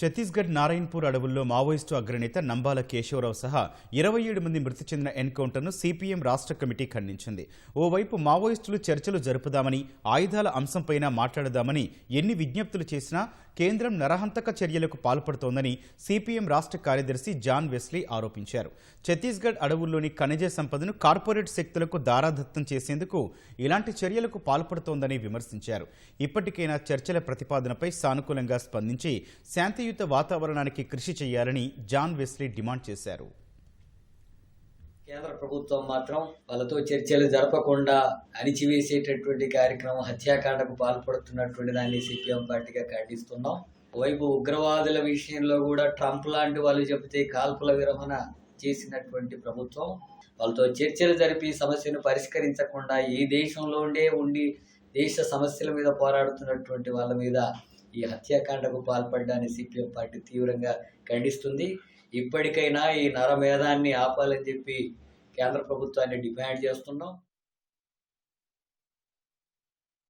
ఛత్తీస్గఢ్ నారాయణపూర్ అడవుల్లో మావోయిస్టు అగ్రనేత నంబాల కేశవరావు సహా ఇరవై ఏడు మంది మృతి చెందిన ఎన్కౌంటర్ను సిపిఎం రాష్ట్ర కమిటీ ఖండించింది. ఓవైపు మావోయిస్టులు చర్చలు జరుపుదామని ఆయుధాల అంశంపైన మాట్లాడదామని ఎన్ని విజ్ఞప్తులు చేసినా కేంద్రం నరహంతక చర్యలకు పాల్పడుతోందని సిపిఎం రాష్ట్ర కార్యదర్శి జాన్ వెస్లీ ఆరోపించారు. ఛత్తీస్గఢ్ అడవుల్లోని ఖనిజ సంపదను కార్పొరేట్ శక్తులకు దారాదత్తం చేసేందుకు ఇలాంటి చర్యలకు పాల్పడుతోందని విమర్శించారు. ఇప్పటికైనా చర్చల ప్రతిపాదనపై సానుకూలంగా స్పందించి శాంతి శాంతియుత వాతావరణానికి కృషి చేయాలని జాన్ వెస్లీ డిమాండ్ చేశారు. కేంద్ర ప్రభుత్వం మాత్రం వాళ్ళతో చర్చలు జరపకుండా అణిచివేసేటటువంటి కార్యక్రమం హత్యాకాండకు పాల్పడుతున్నటువంటి దాన్ని సిపిఎం పార్టీగా ఖండిస్తున్నాం. వైపు ఉగ్రవాదుల విషయంలో కూడా ట్రంప్ లాంటి వాళ్ళు చెబితే కాల్పుల విరమణ చేసినటువంటి ప్రభుత్వం. వాళ్ళతో చర్చలు జరిపి సమస్యను పరిష్కరించకుండా ఈ దేశంలోనే ఉండి దేశ సమస్యల మీద పోరాడుతున్నటువంటి వాళ్ళ మీద ఈ హత్యాకాండకు పాల్పడ్డాన్ని సిపిఎం పార్టీ తీవ్రంగా ఖండిస్తుంది. ఇప్పటికైనా ఈ నరమేధాన్ని ఆపాలని చెప్పి కేంద్ర ప్రభుత్వాన్ని డిమాండ్ చేస్తున్నాం.